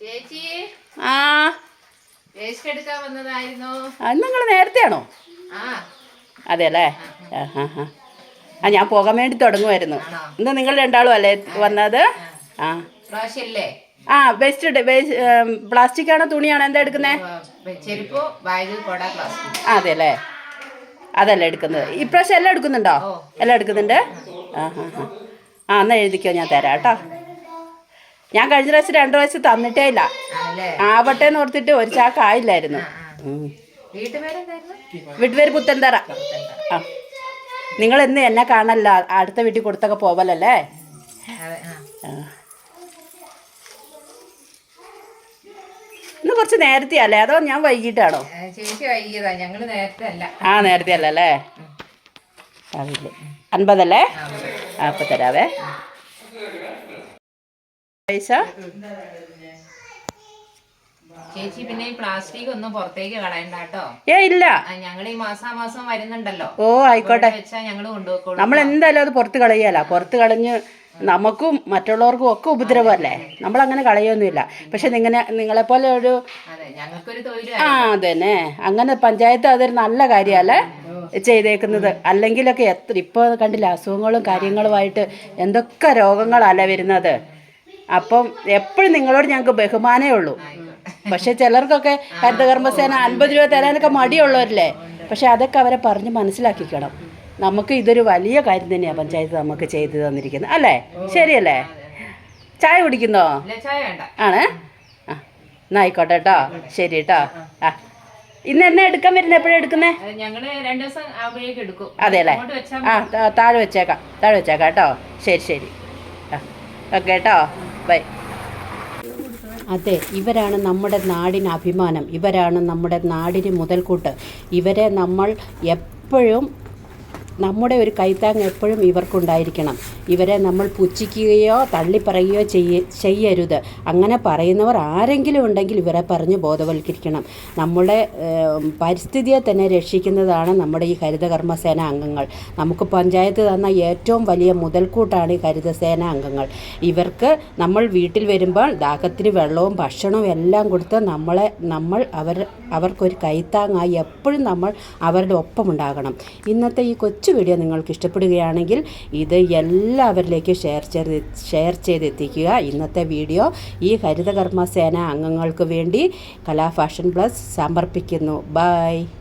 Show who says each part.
Speaker 1: ചേച്ചി
Speaker 2: ആ.
Speaker 1: വേസ്റ്റ് എടുക്കാൻ വന്നതായിരുന്നു.
Speaker 2: അത് നിങ്ങൾ നേരത്തെയാണോ?
Speaker 1: ആ.
Speaker 2: അതെ അല്ലേ ആ ആ ആ. ആ ഞാൻ പോകാൻ വേണ്ടി തുടങ്ങുമായിരുന്നു? ഇന്ന് നിങ്ങൾ രണ്ടാളും അല്ലേ വന്നത്? ആ. ആ. വേസ്റ്റ് പ്ലാസ്റ്റിക് ആണോ തുണിയാണോ എന്താ
Speaker 1: എടുക്കുന്നേ?
Speaker 2: അതെ അല്ലേ അതല്ല എടുക്കുന്നത്. ഇപ്രാവശ്യം എല്ലാം എടുക്കുന്നുണ്ടോ? എല്ലാം എടുക്കുന്നുണ്ട്? ആ ആ ആ. ആ എന്നാൽ എഴുതിക്കോ ഞാൻ തരാം കേട്ടോ. ഞാൻ കഴിഞ്ഞ പ്രാവശ്യം രണ്ടു പ്രാവശ്യം തന്നിട്ടേ ഇല്ല. ആവട്ടെ എന്ന് ഓർത്തിട്ട് ഒരു ചാക്ക് ആയില്ലായിരുന്നു. വീട്ടുപേര് പുത്തൻതറ. ആ. നിങ്ങൾ എന്ന് എന്നെ കാണല്ല അടുത്ത വീട്ടിൽ കൊടുത്തൊക്കെ പോവലല്ലേ. ഇന്ന് കുറച്ച് നേരത്തെ അല്ലേ അതോ ഞാൻ വൈകിട്ടാണോ?
Speaker 1: ഏ, ചേച്ചി ഞങ്ങൾ നേരത്തെ അല്ല
Speaker 2: ആ നേരത്തെ അല്ലല്ലേ അറിയില്ലേ. അൻപതല്ലേ? ആ അപ്പം തരാവേ
Speaker 1: ചേച്ചി പിന്നെ ഈ പ്ലാസ്റ്റിക് ഒന്നും പുറത്തേക്ക് കളയണ്ട കേട്ടോ.
Speaker 2: ഏ ഇല്ല.
Speaker 1: ഞങ്ങൾ ഈ മാസാമാസം വരുന്നുണ്ടല്ലോ.
Speaker 2: ഓ ആയിക്കോട്ടെ.
Speaker 1: വെച്ചാ ഞങ്ങൾ കൊണ്ടുപോക്കോളൂ
Speaker 2: നമ്മൾ എന്തായാലും അത് പുറത്ത് കളയല്ല പുറത്ത് കളഞ്ഞ് നമുക്കും മറ്റുള്ളവർക്കും ഒക്കെ ഉപദ്രവല്ലേ നമ്മൾ അങ്ങനെ കളയൊന്നുമില്ല. പക്ഷെ നിങ്ങനെ നിങ്ങളെപ്പോലെ ഒരു ആ അതന്നെ. അങ്ങനെ പഞ്ചായത്ത് അതൊരു നല്ല കാര്യമല്ലേ ചെയ്തേക്കുന്നത്. അല്ലെങ്കിലൊക്കെ എത്ര ഇപ്പോൾ കണ്ടില്ല അസുഖങ്ങളും കാര്യങ്ങളുമായിട്ട് എന്തൊക്കെ രോഗങ്ങളല്ല വരുന്നത്. അപ്പം എപ്പോഴും നിങ്ങളോട് ഞങ്ങൾക്ക് ബഹുമാനമേ ഉള്ളൂ. പക്ഷെ ചിലർക്കൊക്കെ ഹരിതകർമ്മസേന അൻപത് രൂപ തരാനൊക്കെ മടിയുള്ളവരല്ലേ? പക്ഷെ അതൊക്കെ അവരെ പറഞ്ഞ് മനസ്സിലാക്കിക്കണം. നമുക്ക് ഇതൊരു വലിയ കാര്യം തന്നെയാണ് പഞ്ചായത്ത് നമുക്ക് ചെയ്തു തന്നിരിക്കുന്നത്. അല്ലേ? ശരിയല്ലേ? ചായ കുടിക്കുന്നോ? ആണ്? ആ എന്നാ ആയിക്കോട്ടെ കേട്ടോ. ശരി കേട്ടോ. ആ. ഇന്ന് എന്നെ എടുക്കാൻ വരുന്നത് എപ്പോഴാണ് എടുക്കുന്നേ?
Speaker 1: അത് ഞങ്ങൾ ദിവസം ആവുമ്പോഴേക്ക് എടുക്കും.
Speaker 2: അതെ അല്ലേ ആ താഴെ വെച്ചേക്കാം. താഴെ വെച്ചേക്കാം കേട്ടോ. ശരി ശരി. ആ ഓക്കെ കേട്ടോ. ബൈ അതെ ഇവരാണ് നമ്മുടെ നാടിന് അഭിമാനം. ഇവരാണ് നമ്മുടെ നാടിന് മുതൽക്കൂട്ട്. ഇവരെ നമ്മൾ എപ്പോഴും നമ്മുടെ ഒരു കൈത്താങ് എപ്പോഴും ഇവർക്കുണ്ടായിരിക്കണം. ഇവരെ നമ്മൾ പുച്ഛിക്കുകയോ തള്ളിപ്പറയുകയോ ചെയ്യ ചെയ്യരുത്. അങ്ങനെ പറയുന്നവർ ആരെങ്കിലും ഉണ്ടെങ്കിൽ ഇവരെ പറഞ്ഞ് ബോധവൽക്കരിക്കണം. നമ്മുടെ പരിസ്ഥിതിയെ തന്നെ രക്ഷിക്കുന്നതാണ് നമ്മുടെ ഈ ഹരിതകർമ്മസേന അംഗങ്ങൾ. നമുക്ക് പഞ്ചായത്ത് തന്ന ഏറ്റവും വലിയ മുതൽക്കൂട്ടാണ് ഈ ഹരിതസേന അംഗങ്ങൾ. ഇവർക്ക് നമ്മൾ വീട്ടിൽ വരുമ്പോൾ ദാഹത്തിന് വെള്ളവും ഭക്ഷണവും എല്ലാം കൊടുത്ത് നമ്മളെ നമ്മൾ അവർ അവർക്കൊരു കൈത്താങ്ങായി എപ്പോഴും നമ്മൾ അവരുടെ ഒപ്പമുണ്ടാകണം. ഇന്നത്തെ ഈ കൊച്ചു വീഡിയോ നിങ്ങൾക്ക് ഇഷ്ടപ്പെടുകയാണെങ്കിൽ ഇത് എല്ലാവരിലേക്കും ഷെയർ ചെയ്ത് ഷെയർ ചെയ്തെത്തിക്കുക. ഇന്നത്തെ വീഡിയോ ഈ ഹരിതകർമ്മ സേന അംഗങ്ങൾക്ക് വേണ്ടി കലാ ഫാഷൻ പ്ലസ് സമർപ്പിക്കുന്നു. ബൈ.